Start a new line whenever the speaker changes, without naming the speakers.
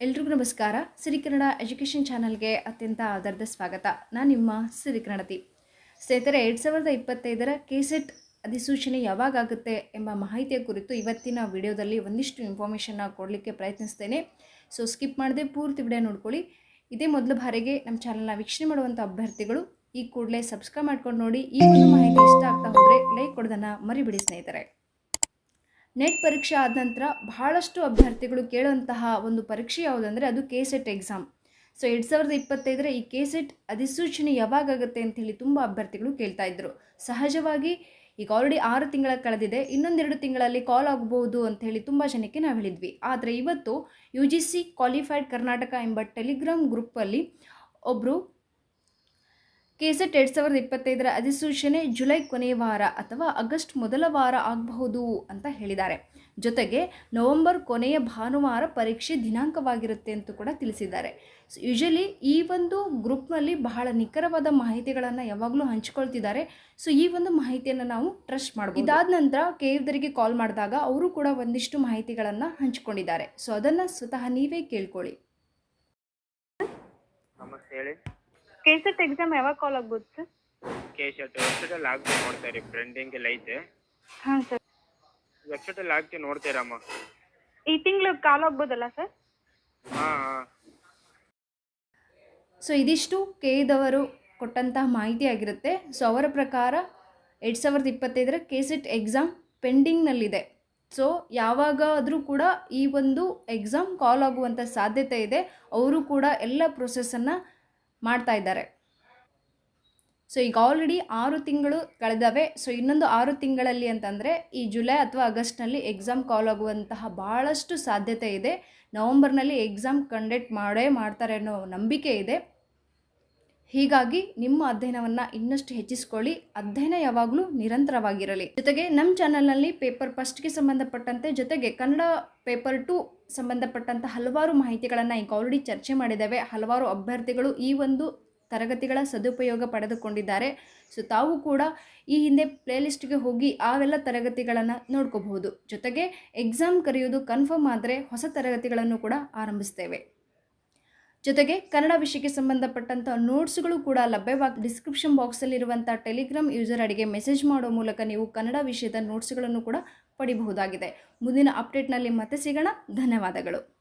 ಎಲ್ರಿಗೂ ನಮಸ್ಕಾರ. ಸಿರಿ ಕನ್ನಡ ಎಜುಕೇಷನ್ ಚಾನಲ್ಗೆ ಅತ್ಯಂತ ಆಧಾರದ ಸ್ವಾಗತ. ನಾನು ನಿಮ್ಮ ಸಿರಿ ಕನ್ನಡತಿ. ಸ್ನೇಹಿತರೆ, ಎರಡು ಸಾವಿರದ ಇಪ್ಪತ್ತೈದರ ಕೆಸೆಟ್ ಅಧಿಸೂಚನೆ ಯಾವಾಗುತ್ತೆ ಎಂಬ ಮಾಹಿತಿಯ ಕುರಿತು ಇವತ್ತಿನ ವಿಡಿಯೋದಲ್ಲಿ ಒಂದಿಷ್ಟು ಇನ್ಫಾರ್ಮೇಷನ್ನ ಕೊಡಲಿಕ್ಕೆ ಪ್ರಯತ್ನಿಸ್ತೇನೆ. ಸೊ, ಸ್ಕಿಪ್ ಮಾಡದೆ ಪೂರ್ತಿ ವಿಡಿಯೋ ನೋಡ್ಕೊಳ್ಳಿ. ಇದೇ ಮೊದಲ ಬಾರಿಗೆ ನಮ್ಮ ಚಾನಲ್ನ ವೀಕ್ಷಣೆ ಮಾಡುವಂಥ ಅಭ್ಯರ್ಥಿಗಳು, ಈ ಕೂಡಲೇ ಸಬ್ಸ್ಕ್ರೈಬ್ ಮಾಡ್ಕೊಂಡು ನೋಡಿ. ಈ ಒಂದು ಮಾಹಿತಿ ಇಷ್ಟ ಆಗ್ತಾ ಹೋದರೆ ಲೈಕ್ ಕೊಡೋದನ್ನು ಮರಿಬಿಡಿ ಸ್ನೇಹಿತರೆ. ನೆಟ್ ಪರೀಕ್ಷೆ ಆದ ನಂತರ ಬಹಳಷ್ಟು ಅಭ್ಯರ್ಥಿಗಳು ಕೇಳುವಂತಹ ಒಂದು ಪರೀಕ್ಷೆ ಯಾವುದಂದರೆ ಅದು ಕೆ ಸೆಟ್ ಎಕ್ಸಾಮ್ ಸೊ ಎರಡು ಸಾವಿರದ ಇಪ್ಪತ್ತೈದರ ಈ ಕೆ ಸೆಟ್ ಅಧಿಸೂಚನೆ ಯಾವಾಗ ಆಗುತ್ತೆ ಅಂತ ಹೇಳಿ ತುಂಬ ಅಭ್ಯರ್ಥಿಗಳು ಕೇಳ್ತಾ ಇದ್ದರು ಸಹಜವಾಗಿ ಈಗ ಆಲ್ರೆಡಿ ಆರು ತಿಂಗಳ ಕಳೆದಿದೆ, ಇನ್ನೊಂದೆರಡು ತಿಂಗಳಲ್ಲಿ ಕಾಲ್ ಆಗ್ಬೋದು ಅಂತ ಹೇಳಿ ತುಂಬ ಜನಕ್ಕೆ ನಾವು ಹೇಳಿದ್ವಿ. ಆದರೆ ಇವತ್ತು U G C qualified Karnataka ಎಂಬ ಟೆಲಿಗ್ರಾಮ್ ಗ್ರೂಪಲ್ಲಿ ಒಬ್ಬರು ಕೆಸೆಟ್ ಎರಡು ಸಾವಿರದ ಇಪ್ಪತ್ತೈದರ ಅಧಿಸೂಚನೆ ಜುಲೈ ಕೊನೆಯ ವಾರ ಅಥವಾ ಆಗಸ್ಟ್ ಮೊದಲ ವಾರ ಆಗಬಹುದು ಅಂತ ಹೇಳಿದ್ದಾರೆ. ಜೊತೆಗೆ ನವೆಂಬರ್ ಕೊನೆಯ ಭಾನುವಾರ ಪರೀಕ್ಷೆ ದಿನಾಂಕವಾಗಿರುತ್ತೆ ಅಂತ ಕೂಡ ತಿಳಿಸಿದ್ದಾರೆ. ಯೂಶಲಿ ಈ ಒಂದು ಗ್ರೂಪ್ನಲ್ಲಿ ಬಹಳ ನಿಖರವಾದ ಮಾಹಿತಿಗಳನ್ನು ಯಾವಾಗಲೂ ಹಂಚಿಕೊಳ್ತಿದ್ದಾರೆ. ಸೊ ಈ ಒಂದು ಮಾಹಿತಿಯನ್ನು ನಾವು ಟ್ರಸ್ಟ್ ಮಾಡ್ಬೋದು. ಇದಾದ ನಂತರ ಕೇವ್ದರಿಗೆ ಕಾಲ್ ಮಾಡಿದಾಗ ಅವರು ಕೂಡ ಒಂದಿಷ್ಟು ಮಾಹಿತಿಗಳನ್ನು ಹಂಚಿಕೊಂಡಿದ್ದಾರೆ. ಸೊ ಅದನ್ನು ಸ್ವತಃ ನೀವೇ ಕೇಳ್ಕೊಳ್ಳಿ.
ನಮಸ್ತೆ
ಕೆಸೆಟ್ ಎಕ್ಸಾಮ್ ಯಾವಾಗ ಕಾಲ್ ಆಗ್ಬೋದು ಸರ್
ಕೆ ಶರ್ಟ್ ವೆಬ್ಸೈಟಲ್ಲಿ ಹಾಕ್ತೀನಿ ನೋಡ್ತಾ ಇರಿ. ಪ್ರಿಂಟಿಂಗ್ ಎಲ್ಲ ಐತೆ?
ಹಾಂ ಸರ್
ವೆಬ್ಸೈಟಲ್ಲಿ ಹಾಕ್ತೀನಿ ನೋಡ್ತೀರಮ್ಮ
ಈ ತಿಂಗಳು ಕಾಲ್ ಆಗ್ಬೋದಲ್ಲ ಸರ್
ಹಾಂ ಹಾಂ.
ಸೊ ಇದಿಷ್ಟು ಕೆದವರು ಕೊಟ್ಟಂತಹ ಮಾಹಿತಿ ಆಗಿರುತ್ತೆ. ಸೊ ಅವರ ಪ್ರಕಾರ ಎರಡು ಸಾವಿರದ ಇಪ್ಪತ್ತೈದರ ಕೆಸೆಟ್ ಎಕ್ಸಾಮ್ ಪೆಂಡಿಂಗ್ನಲ್ಲಿದೆ ಸೊ ಯಾವಾಗಾದರೂ ಕೂಡ ಈ ಒಂದು ಎಕ್ಸಾಮ್ ಕಾಲ್ ಆಗುವಂಥ ಸಾಧ್ಯತೆ ಇದೆ. ಅವರು ಕೂಡ ಎಲ್ಲ ಪ್ರೊಸೆಸನ್ನು ಮಾಡ್ತಾ ಇದ್ದಾರೆ. ಸೊ ಈಗ ಆಲ್ರೆಡಿ ಆರು ತಿಂಗಳು ಕಳೆದವೆ. ಸೊ ಇನ್ನೊಂದು ಆರು ತಿಂಗಳಲ್ಲಿ ಅಂತಂದರೆ, ಈ ಜುಲೈ ಅಥವಾ ಆಗಸ್ಟ್ನಲ್ಲಿ ಎಕ್ಸಾಮ್ ಕಾಲ್ ಆಗುವಂತಹ ಭಾಳಷ್ಟು ಸಾಧ್ಯತೆ ಇದೆ. ನವಂಬರ್ನಲ್ಲಿ ಎಕ್ಸಾಮ್ ಕಂಡಕ್ಟ್ ಮಾಡೇ ಮಾಡ್ತಾರೆ ಅನ್ನೋ ನಂಬಿಕೆ ಇದೆ. ಹೀಗಾಗಿ ನಿಮ್ಮ ಅಧ್ಯಯನವನ್ನು ಇನ್ನಷ್ಟು ಹೆಚ್ಚಿಸಿಕೊಳ್ಳಿ. ಅಧ್ಯಯನ ಯಾವಾಗಲೂ ನಿರಂತರವಾಗಿರಲಿ. ಜೊತೆಗೆ ನಮ್ಮ ಚಾನಲ್ನಲ್ಲಿ ಪೇಪರ್ ಫಸ್ಟ್ಗೆ ಸಂಬಂಧಪಟ್ಟಂತೆ ಜೊತೆಗೆ ಕನ್ನಡ ಪೇಪರ್ ಟು ಸಂಬಂಧಪಟ್ಟಂಥ ಹಲವಾರು ಮಾಹಿತಿಗಳನ್ನು ಈಗ ಆಲ್ರೆಡಿ ಚರ್ಚೆ ಮಾಡಿದ್ದೇವೆ. ಹಲವಾರು ಅಭ್ಯರ್ಥಿಗಳು ಈ ಒಂದು ತರಗತಿಗಳ ಸದುಪಯೋಗ ಪಡೆದುಕೊಂಡಿದ್ದಾರೆ. ಸೊ ತಾವು ಕೂಡ ಈ ಹಿಂದೆ ಪ್ಲೇಲಿಸ್ಟ್ಗೆ ಹೋಗಿ ಆವೆಲ್ಲ ತರಗತಿಗಳನ್ನು ನೋಡ್ಕೋಬಹುದು. ಜೊತೆಗೆ ಎಕ್ಸಾಮ್ ಕರೆಯೋದು ಕನ್ಫರ್ಮ್ ಆದರೆ ಹೊಸ ತರಗತಿಗಳನ್ನು ಕೂಡ ಆರಂಭಿಸ್ತೇವೆ. ಜೊತೆಗೆ ಕನ್ನಡ ವಿಷಯಕ್ಕೆ ಸಂಬಂಧಪಟ್ಟಂಥ ನೋಟ್ಸ್ಗಳು ಕೂಡ ಲಭ್ಯವಾಗಿ ಡಿಸ್ಕ್ರಿಪ್ಷನ್ ಬಾಕ್ಸಲ್ಲಿರುವಂಥ ಟೆಲಿಗ್ರಾಮ್ ಯೂಸರ್ ಅಡಿಗೆ ಮೆಸೇಜ್ ಮಾಡೋ ಮೂಲಕ ನೀವು ಕನ್ನಡ ವಿಷಯದ ನೋಟ್ಸ್ಗಳನ್ನು ಕೂಡ ಪಡಿಬಹುದಾಗಿದೆ. ಮುಂದಿನ ಅಪ್ಡೇಟ್ನಲ್ಲಿ ಮತ್ತೆ ಸಿಗೋಣ. ಧನ್ಯವಾದಗಳು.